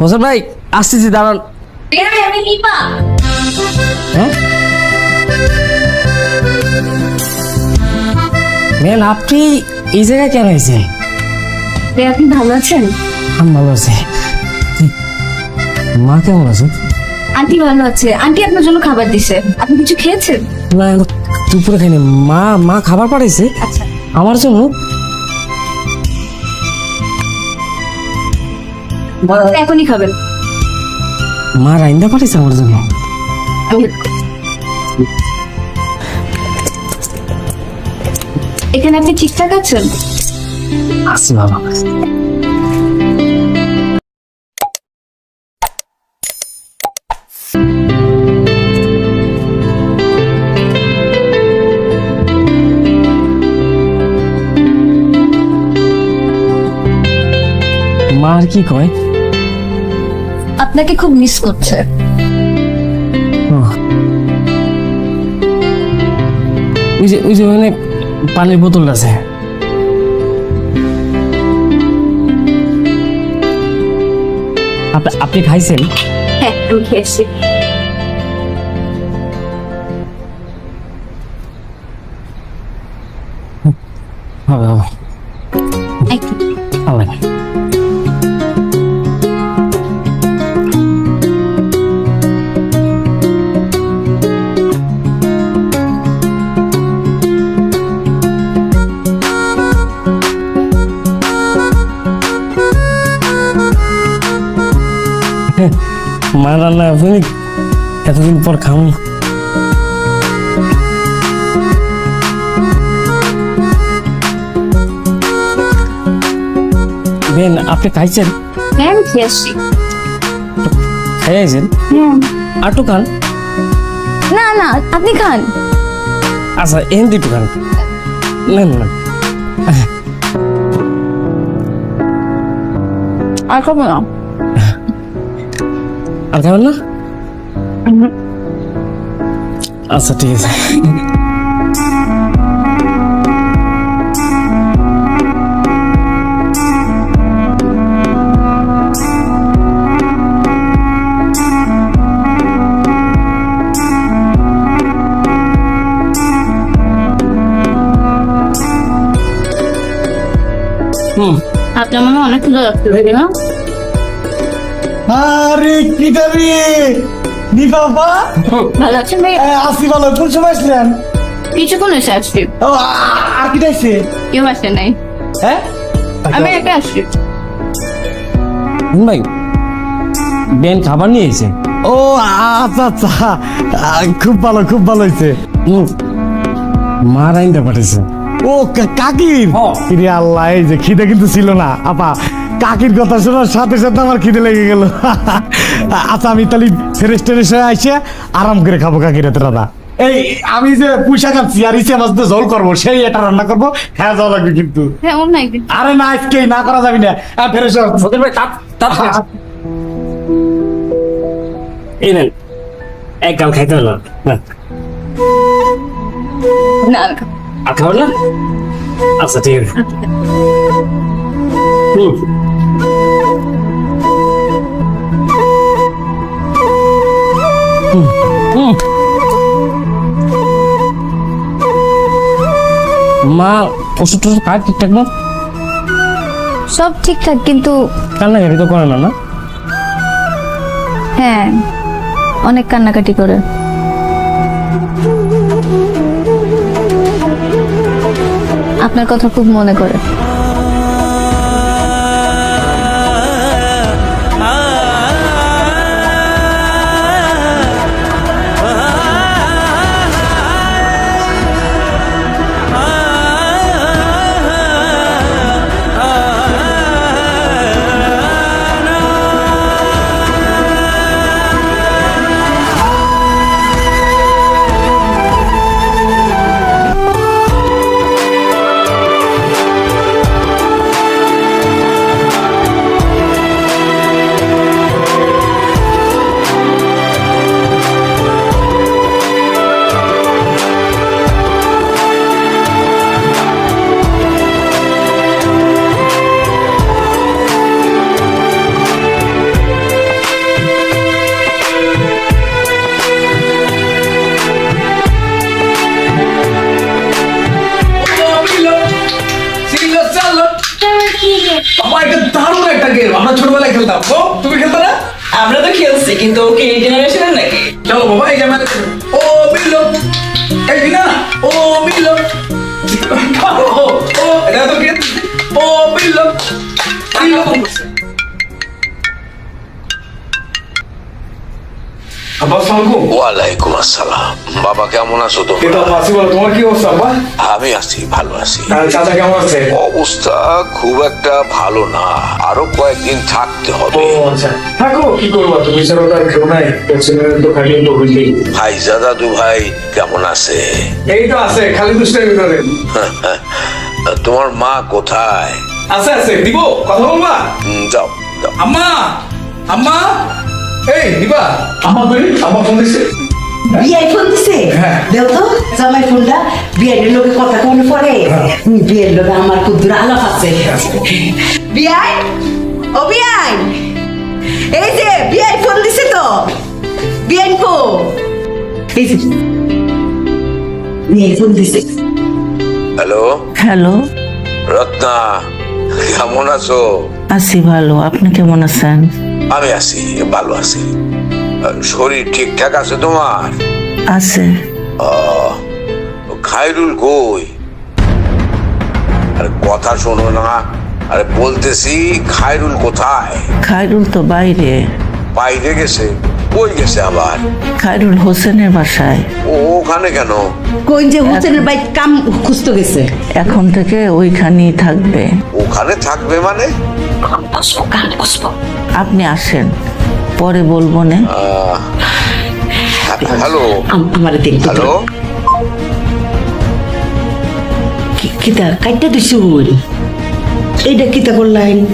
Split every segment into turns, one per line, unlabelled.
হোসেন ভাই আসতেছি দাঁড়ান।
আমি নিপা।
হ্যাঁ? আপনি এই জায়গায় কেন হয়েছেন
আপনি ভালো আছেন?
আমি ভালো আছি। মা কেমন আছে?
আন্টি ভালো আছে। আন্টি আপনার জন্য খাবার দিছে। আপনি কিছু খেয়েছেন?
না দুপুরে খাইনি। মা মা খাবার পাঠাইছে।
আচ্ছা।
আমার জন্য
এখনই খাবেন
মা রাইন্দা পাঠাইছে আমার জন্য।
এখানে আপনি ঠিকঠাক আছেন?
আসি বাবা। মা আর কি কয়?
আপনাকে খুব মিস করছে।
ওই যে ওই যে ওখানে পানির বোতল আছে। আপনি খাইছেন?
হ্যাঁ আমি খেয়েছি।
মা রান্না আপনি এতদিন পর খাম বেন আপনি খাইছেন?
হ্যাঁ আমি খেয়েছি।
খাইছেন আটু খান?
না না আপনি খান।
আচ্ছা এন দুটো খান। না না
আর খাব না?
আর খাবেন না? আচ্ছা ঠিক আছে।
মনে হয় অনেক লাগতে পারে না
আরে কি দাবি
ভালো আছেন ভাই
আসি ভালো কোন সময় আসলেন?
কিছুক্ষণ এসে আসছি।
ও আর কি দেখছে
কেউ আসে নাই।
হ্যাঁ?
আমি একা আসছি।
ভাই বেন খাবার নিয়ে এসেছে।
ও আচ্ছা আচ্ছা। খুব ভালো খুব ভালো হয়েছে।
মা রাইন্দা পাঠাইছে।
ও কাকি। আল্লাহ এই যে খিদে কিন্তু ছিল না। আপা কাকির কথা শোনার সাথে সাথে আমার খিদে লেগে গেল। আচ্ছা আমি তাহলে ফ্রেশ ট্রেশ হয়ে আইসে আরাম করে খাব কাকির হাতে রান্না এই আমি যে পুঁইশাক খাচ্ছি আর ইসে মাছ ঝোল করব সেই এটা রান্না করব হ্যাঁ যাওয়া লাগবে কিন্তু।
হ্যাঁ
আরে না আজকেই না করা যাবে না। ফ্রেশ
তাপ তাপ এই নেন এক গাল খাইতে হলো। না।
না
আর না। আচ্ছা ঠিক আছে। মা ওষুধ টষুধ খায় ঠিকঠাক না?
সব ঠিকঠাক কিন্তু
কান্নাকাটি তো করে না না?
হ্যাঁ অনেক কান্নাকাটি করে। আপনার কথা খুব মনে করে।
বাবা এটা দারুণ একটা গেম আমরা ছোটবেলায় খেলতাম। ও তুমি খেলতে না?
আমরা তো খেলছি কিন্তু ওকে এই জেনারেশনের নাকি?
চলো বাবা এই আমার ও মিলো এই না ও মিলো ও এটা তো গেম ও মিলো
ওয়ালাইকুম আসসালাম। বাবা কেমন আছো তুমি
তোমার কি অবস্থা
আমি আছি ভালো আছি।
চাচা কেমন আছে?
অবস্থা খুব একটা ভালো না। আরও কয়েকদিন থাকতে হবে।
আচ্ছা। থাকো কি করব তুমি? ছাড়া কেউ নাই। ছেলের তো খালি তো হইলেই
ভাইজা দাদু ভাই কেমন আছে?
এই তো আছে খালি দুষ্টামি করে
তোমার মা কোথায়?
আছে আছে। দিব কথা বলবা?
যাও।
আম্মা আম্মা। এই দিবা আম্মা কই আম্মা ফোন দিছে।
বিয়াই ফোন দিছে?
হ্যাঁ।
দেও তো জামাই ফোনটা। বিয়াইয়ের লোকে কথা কোনে পড়ে বিয়ের লোকে আমার খুব আলাপ আছে। বিয়াই ও বিয়াই এই যে বিয়াই ফোন দিছে তো। বিয়াই কো? এই যে। বিয়াই ফোন দিছে।
হ্যালো?
হ্যালো?
রত্না কেমন আছো?
আছি ভালো। আপনি কেমন আছেন?
আমি আছি ভালো আছি। শরীর ঠিকঠাক আছে তোমার?
আছে।
আহ, খায়রুল কই? আরে কথা শোনো না। আরে বলতেছি খায়রুল কোথায়?
খায়রুল তো বাইরে।
বাইরে গেছে? কই গেছে আবার?
খায়রুল হোসেনের বাসায়।
ও ওখানে কেন?
কোন যে হোসেনের বাইক কাম খুঁজতে গেছে?
এখন থেকে ওইখানেই থাকবে।
ওখানে থাকবে মানে?
খুঁজবো কাম খুঁজবো
আপনি আসেন পরে বলব না।
হ্যালো।
আমার দিন।
হ্যালো।
কিতা কাইটা দিছি এইটা কিতা করলাইন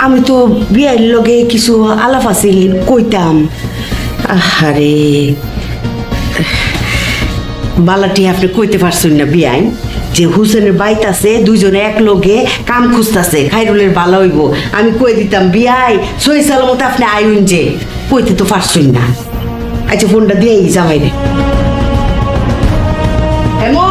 আমি তো বিয়ের লগে কিছু আলাপ আছিল কইতাম। আহারে। বালাটি আপনি কইতে পারছেন না বিয়াইন। যে হুসেনের বাইত আছে, দুইজনে এক লগে কাম খুঁজতাছে, খাইরুলের ভালো হইব। আমি কই দিতাম, বিয়াই সই সালামত আপনি আইন যে, কইতে তো পারছেন না। আচ্ছা ফোনটা দিয়েই জামাই রে এমো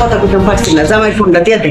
কথা কইতে পারছি না, জামাই ফোনটা দিয়ে দে।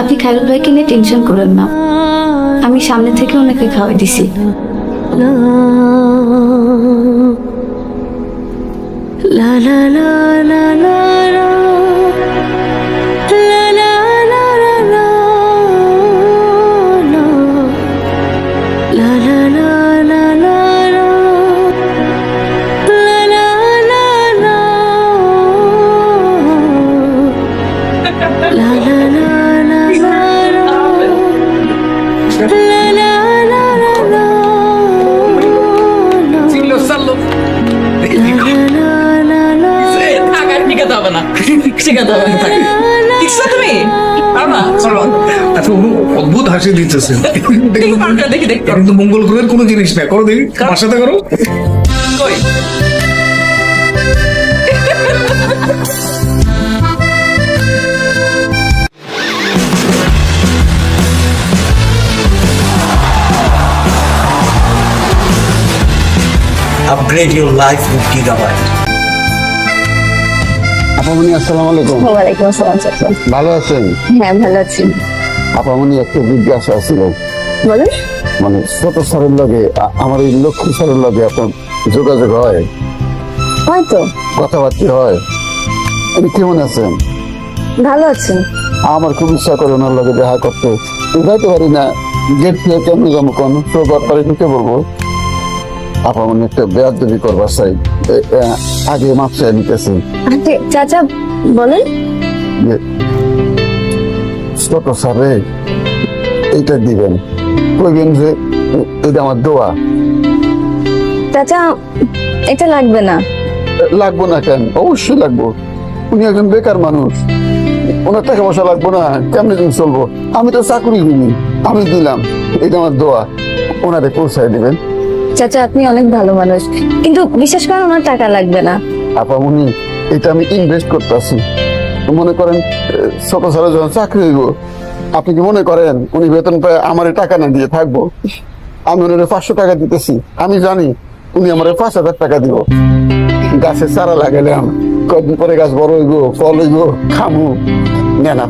আপনি খাইরুল ভাইকে নিয়ে টেনশন করেন না। আমি সামনে থেকে ওনাকে খাওয়াই দিছি।
লা La
অদ্ভুত হাসি দিতেছে
দেখি পারো দেখি দেখি
কিন্তু মঙ্গল গ্রহের কোনো জিনিস না। করো দেখি আমার সাথে করো।
কই?
Upgrade your life with Gigabyte.
আপামনি আসসালামু আলাইকুম।
ওয়ালাইকুম আসসালাম
ভালো আছেন?
হ্যাঁ ভালো আছি।
আপামনি একটা জিজ্ঞাসা ছিল।
বলেন।
মানে ছোট স্যারের লগে আ- আমার এই লক্ষ্মী স্যারের লগে আপনার যোগাযোগ হয়?
হয়তো।
কথাবার্তা হয়? উনি কেমন আছেন?
ভালো আছেন।
আমার খুব ইচ্ছা করে ওনার লগে দেখা করতে। যাইতে পারি না গেট থেকে কেমনি যাব কোন? তো ব্যাপারে ঢুকে বলব? আপামনি একটা বেয়াদবি করবার চাই। এ- এ, আগে মাপ চাই নিতেছি।
আন্টি চাচা বলেন।
যে ছোট স্যারে এইটা দিবেন। কইবেন যে এটা আমার দোয়া।
চাচা এটা লাগবে না।
লাগবো না কেন? অবশ্যই লাগবো। উনি একজন বেকার মানুষ। ওনার টাকা পয়সা লাগবো না। কেমনি দিন চলবো? আমি তো চাকরি দিনি আমি দিলাম। এটা আমার দোয়া। ওনারে পৌঁছায় দিবেন।
চাচা আপনি অনেক ভালো মানুষ। কিন্তু বিশেষ করে ওনার টাকা লাগবে না।
আপা উনি এটা আমি ইনভেস্ট করতেছি। মনে করেন ছোট ছোট যখন চাকরি হইব আপনি কি মনে করেন উনি বেতন পায় আমার টাকা না দিয়ে থাকব? আমি ওনারে পাঁচশো টাকা দিতেছি। আমি জানি উনি আমার পাঁচ হাজার টাকা দিব। গাছে চারা লাগালাম কদিন পরে গাছ বড় হইব ফল হইব খামু। নেন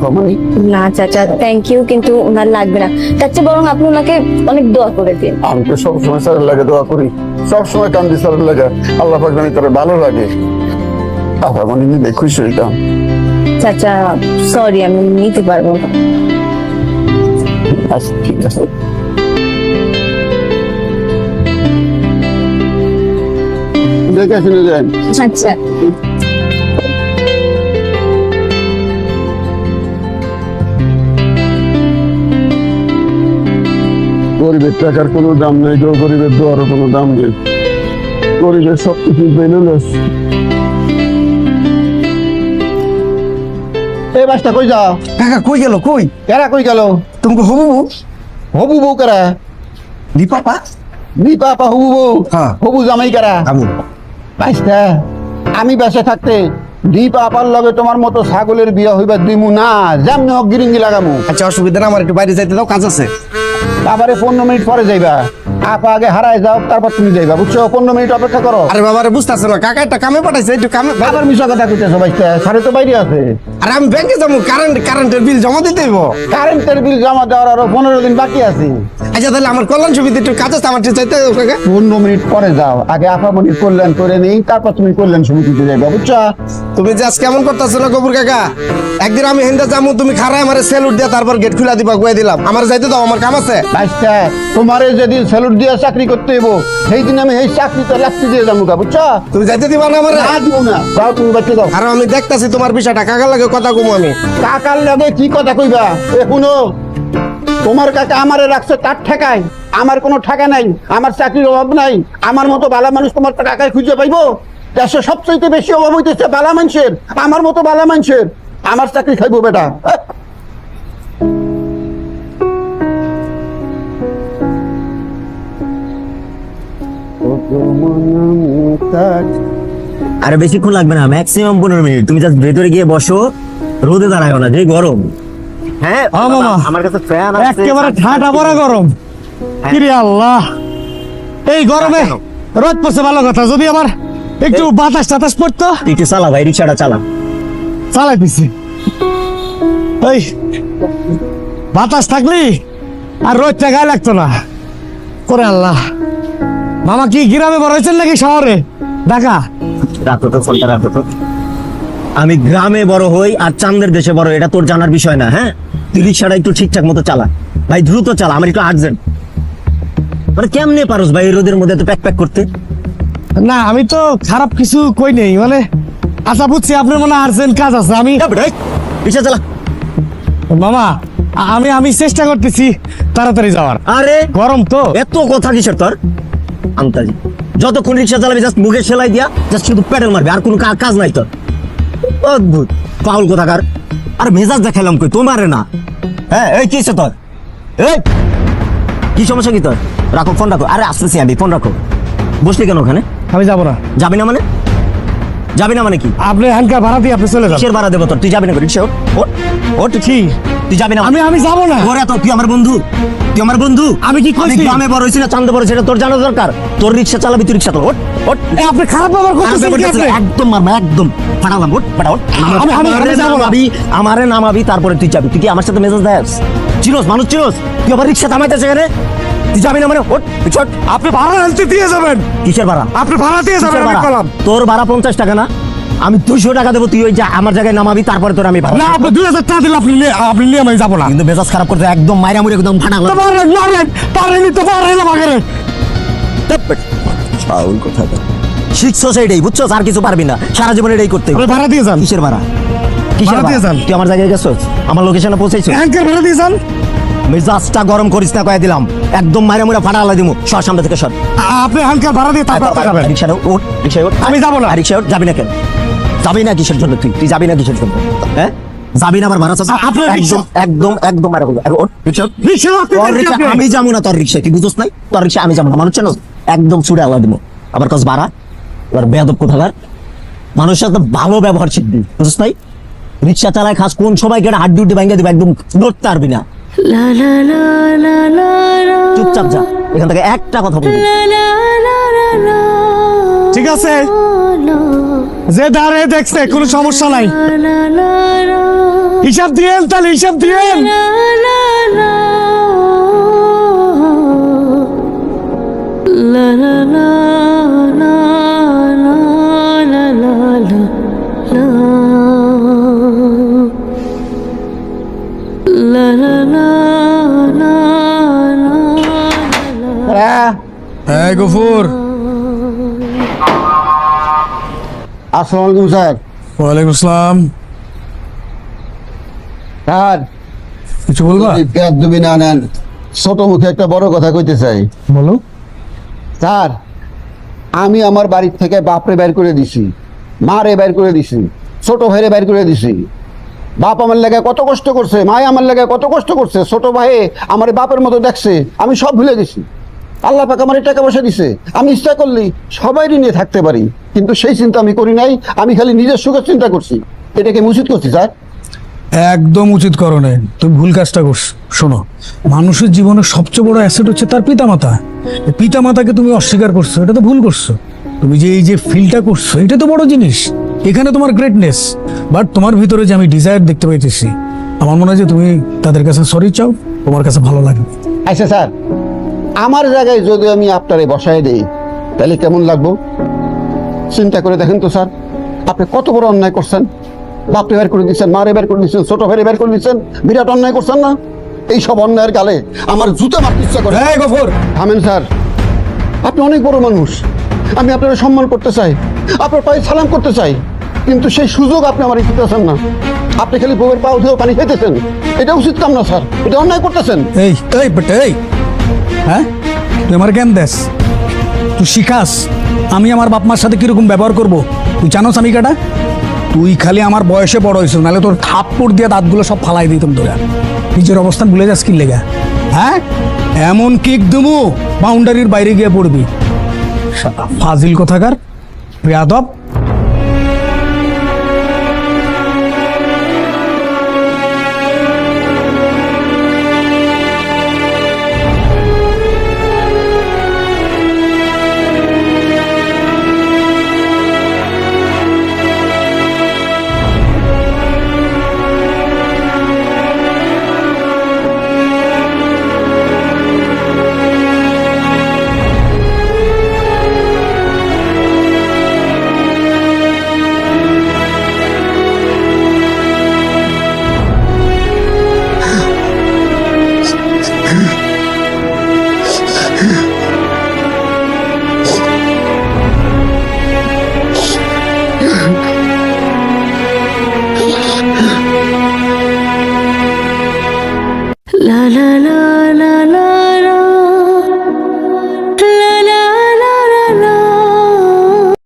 না চাচা থ্যাংক ইউ কিন্তু ওনার লাগবে না। তার চেয়ে বরং আপনি ওনাকে অনেক দোয়া করে দিন।
আমি তো সবসময় স্যারের লাগে দোয়া করি। সবসময় কান্দি স্যারের লাগে। আল্লাহ পাক জানি তারা ভালো লাগে। আপা মানে নিলে খুশি হইতাম
চাচা সরি আমি নিতে পারব না।
আচ্ছা ঠিক আছে। দেখে শুনে যান।
আচ্ছা।
গরিবের টাকার কোনো দাম নেই গরিবের দোয়ারও কোনো দাম নেই। গরিবের সব কিছু বাসটা কই যাও?
কাকা কই গেল কই?
কেরা কই গেল?
তুমি হবু বউ?
হবু বউ কারা?
দীপা পা
দীপা আপা হবু বউ।
হ্যাঁ।
হবু জামাই কারা?
আমি।
বাইশটা আমি বেঁচে থাকতে দীপা আপার লগে তোমার মতো ছাগলের বিয়ে হইবা দিমু না যেমনি হোক গিরিঙ্গি লাগামু।
আচ্ছা অসুবিধা না আমার একটু বাইরে যাইতে দাও কাজ আছে।
আবারে পনেরো মিনিট পরে যাইবা। আপা আগে হারায় যাও তারপর তুমি যাইবা বুঝছ? পনেরো মিনিট অপেক্ষা করো।
আরে বাবারে বুঝতেছো না। কাকা একটা কামে পাঠাইছে একটু কামে
আবার মিশা কথা কইতেছো সাড়ে তো বাইরে আছে।
আরে আমি ব্যাংকে যাব কারেন্ট কারেন্টের বিল জমা দিতে হইব।
কারেন্টের বিল জমা দেওয়ার আরও পনেরো দিন বাকি আছে।
আচ্ছা তাহলে আমার কল্যাণ সুবিধা একটু কাজ আছে আমার চাইতে কাকা।
পনেরো মিনিট পরে যাও। আগে আপামনির কল্যাণ করে নেই তারপর তুমি কল্যাণ সমিতিতে যাইবা বুঝছ?
তুমি যে আজ কেমন করতেছো না গবুর কাকা? একদিন আমি হেন্দা যাব তুমি খারাই আমার সেলুট দিয়া তারপর গেট খুলা দিবা কয়ে দিলাম। আমার যাইতে দাও আমার কাম আছে।
তোমারে যেদিন স্যালুট দিয়ে চাকরি করতে হইব। সেই দিন আমি এই চাকরিতে লাগতে দিয়ে যাব গা বুঝছ?
তুমি যাইতে দিবা না আমার?
না দিব না। যাও তুমি বাচ্চা দাও
আর আমি দেখতাছি তোমার বিষয়টা কাকা লাগে কথা কমু আমি।
কাকার লগে কি কথা কইবা? এ শুনো তোমার কাকা আমারে রাখছে তার ঠেকায়। আমার কোনো ঠেকা নাই আমার চাকরির অভাব নাই। আমার মতো বালা মানুষ তোমার টাকায় খুঁজে পাইবো? দেশে সবচেয়ে বেশি অভাব হইতেছে বালা মানুষের আমার মতো বালা মানুষের। আমার চাকরি খাইবো বেটা।
আর বেশিক্ষণ লাগবে না ম্যাক্সিমাম পনেরো মিনিট। তুমি জাস্ট ভেতরে গিয়ে বসো রোদে দাঁড়ায় না যে গরম। হ্যাঁ
হ্যাঁ, মামা।
আমার কাছে ফ্যান
একেবারে ঠান্ডা পড়া গরম। কিরে আল্লাহ। এই গরমে রোদ পড়ছে ভালো কথা যদি আমার একটু বাতাস টাতাস পড়তো?
একটু চালা ভাই রিক্সাটা চালা।
চালাই দিছি। এই বাতাস থাকলি আর রোদটা গায়ে লাগতো না। করে আল্লাহ। মামা কি গ্রামে বড় হয়েছেন নাকি শহরে? ঢাকা
রাখো তো ফোনটা রাখো তো। আমি গ্রামে বড় হই আর চান্দের দেশে বড় এটা তোর জানার বিষয় না হ্যাঁ? তুই রিক্সাটা একটু ঠিকঠাক মতো চালা। ভাই দ্রুত চালা আমার একটু আর্জেন্ট মানে কেমনে পারোস ভাই রোদের মধ্যে তো প্যাক প্যাক করতে?
না আমি তো খারাপ কিছু কই নেই মানে আচ্ছা বুঝছি আপনার মনে আর্জেন্ট কাজ আছে আমি
রিক্সা চালা।
মামা আমি আমি চেষ্টা করতেছি তাড়াতাড়ি যাওয়ার।
আরে
গরম তো।
এত কথা কিসের তোর? আন্তাজি যতক্ষণ রিক্সা চালাবে জাস্ট মুখে সেলাই দিয়া জাস্ট শুধু প্যাডেল মারবে আর কোনো কাজ নাই তোর। অদ্ভুত। পাউল কোথাকার। আর মেজাজ দেখালাম কই তোমারে না। হ্যাঁ এই কি তোর? এই! কি সমস্যা কি তোর? রাখো ফোন রাখো। আরে আসতেছি আমি ফোন রাখো। বসলি কেন ওখানে?
আমি যাব না।
যাবি না মানে? যাবি না মানে কি?
আপনি হ্যান্ডকার ভাড়া দিয়ে আপনি চলে যান।
কিসের ভাড়া দেবো তোর? তুই যাবি না রিক্সা ওঠ, ওঠ ওঠ
কি?
তুই যাবি না
আমি আমি যাব না।
ওরে তো তুই আমার বন্ধু। তুই আমার বন্ধু।
আমি কি
আমি
কইছি?
গ্রামে বড় হয়েছি না চান্দে বড় এটা তোর জানা দরকার। তোর রিক্সা চালাবি তুই রিক্সা চালা ওঠ ওঠ।
এ, আপনি খারাপ ব্যবহার করতেছেন
একদম মারমা একদম। ফাটালাম ওঠ ফাটা ওঠ।
আমি- আমি- আমি যাব না।
নামাবি আমারে নামাবি তারপরে তুই যাবি। তুই কি আমার সাথে মেজাজ দেয় চিরোস মানুষ চিরোস তুই আবার রিক্সা থামাইতেছে এখানে? তুই যাবি না মানে? ওঠ চট
আপনি ভাড়া আনতে দিয়ে যাবেন।
কিসের ভাড়া?
আপনি ভাড়া দিয়ে যাবেন আমি? কলাম।
তোর ভাড়া পঞ্চাশ টাকা না? আমি দুইশো টাকা দেবো তুই ওই যা আমার জায়গায় নামাবি তারপরে তোর আমি ভাড়া।
না আপনি দুই হাজার টাকা দিলে আপনি নিয়ে আপনি নিয়ে আমি যাব না।
কিন্তু মেজাজ খারাপ করতে একদম মাইরা মুড়ি একদম
তো পারেন পারেন পারেনি তো পারেন আমাকে।
পাউল কথা শিখছো সেইটাই বুঝছ? আর কিছু পারবি না। সারা জীবন এটাই করতে।
ভাড়া দিয়ে যান।
কিসের ভাড়া? কিসের
ভাড়া দিয়ে যান।
তুই আমার জায়গায় গেছো আমার লোকেশনে পৌঁছেছো
হ্যান্ডকার ভাড়া দিয়ে যান।
মেজাজটা গরম করিস না কয়ে দিলাম। একদম মারা মুরা ফাটা আলাই দিমু। সর সামনে থেকে সর।
আপনি হালকা ভাড়া দিয়ে তারপর আপনি যাবেন।
রিক্সা উঠ রিক্সায় উঠ।
আমি যাব না।
রিক্সায় উঠ যাবি না কেন? যাবি না কিসের জন্য তুই? তুই যাবি না কিসের জন্য? হ্যাঁ? যাবি না আমার ভাড়া চাচা?
আ- আপনার
একদম একদম একদম মারা বলব ওঠ উঠ।
রিক্সা
তোর
যাবেন
আমি যাব না তোর রিক্সায় তুই বুঝোস নাই? তোর রিক্সা আমি যাব না মানুষ চেনো একদম ছুড়ে আলা দিব আবার কাজ বাড়া এবার বেয়াদব কোথাকার? মানুষের সাথে ভালো ব্যবহার শিখবি বুঝিস নাই? রিক্সা চালায় খাস কোন সময় কেটে হাড্ডি উড্ডি ভাঙ্গা দিবে একদম নড়তে পারবি না। চুপচাপ যা এখান থেকে একটা কথা বলবি
ঠিক আছে যে দাঁড়ে দেখছে কোনো সমস্যা নাই হিসাব দিয়েন তাহলে হিসাব দিয়েন
লা la la la
গফুর।
আসসালামু আলাইকুম স্যার।
ওয়ালাইকুম আসসালাম।
স্যার।
কিছু বলবা?
যদি বেয়াদবি না নেন ছোট মুখে একটা বড় কথা কইতে চাই।
বলো।
স্যার আমি আমার বাড়ির থেকে বাপরে বের করে দিছি মারে বের করে দিছি ছোট ভাইরে বের করে দিছি। বাপ আমার লাগে কত কষ্ট করছে মায় আমার লাগে কত কষ্ট করছে ছোট ভাই আমার বাপের মতো দেখছে আমি সব ভুলে গেছি। আল্লাহ পাক আমার টাকা পয়সা দিছে। আমি ইচ্ছা করলি সবাই নিয়ে থাকতে পারি কিন্তু সেই চিন্তা আমি করি নাই আমি খালি নিজের সুখের চিন্তা করছি। এটাকে আমি উচিত করছি স্যার?
একদম উচিত করো নাই। তুমি ভুল কাজটা করছ শোনো মানুষের জীবনের সবচেয়ে বড় অ্যাসেট হচ্ছে তার পিতামাতা। পিতামাতাকে তুমি অস্বীকার করছ এটা তো ভুল করছ। তুমি যে এই যে ফিলটা করছ এটা তো বড় জিনিস। এখানে তোমার গ্রেটনেস বাট তোমার ভিতরে যে আমি ডিজায়ার দেখতে পাইতেছি আমার মনে হয় যে তুমি তাদের কাছে সরি চাও তোমার কাছে ভালো লাগবে।
আচ্ছা স্যার আমার জায়গায় যদি আমি আপনারে বসায় দিই তাহলে কেমন লাগবো? চিন্তা করে দেখেন তো স্যার আপনি কত বড় অন্যায় করছেন। বাপরে বের করে দিচ্ছেন মারে বের করে দিচ্ছেন ছোট ভাইরে বের করে দিচ্ছেন বিরাট অন্যায় করছেন না? এই সব অন্যায়ের গালে আমার জুতা মারতে ইচ্ছা করে।
হ্যাঁ গফর।
থামেন স্যার আপনি অনেক বড় মানুষ। আমি আপনার সম্মান করতে চাই আপনার পায়ে সালাম করতে চাই কিন্তু সেই সুযোগ আপনি আমার দিতেছেন না। আপনি খালি বউয়ের পা উঠেও পানি খেতেছেন। এটা উচিত কাম না স্যার। এটা অন্যায় করতেছেন।
এই এই বেটা এই। হ্যাঁ? তুই আমার জ্ঞান দেস। তুই শিখাস। আমি আমার বাপ মার সাথে কীরকম ব্যবহার করব? তুই জানোস আমি কাটা? তুই খালি আমার বয়সে বড় হয়েছিস, নাহলে তোর থাপ্পড় দিয়ে দাঁতগুলো সব ফালাই দিতাম তোরা। নিজের অবস্থান ভুলে যাস কি লেগা? হ্যাঁ? এমন কিক দুমু বাউন্ডারির বাইরে গিয়ে পড়বি। ফাজিল কোথাকার। বেয়াদব।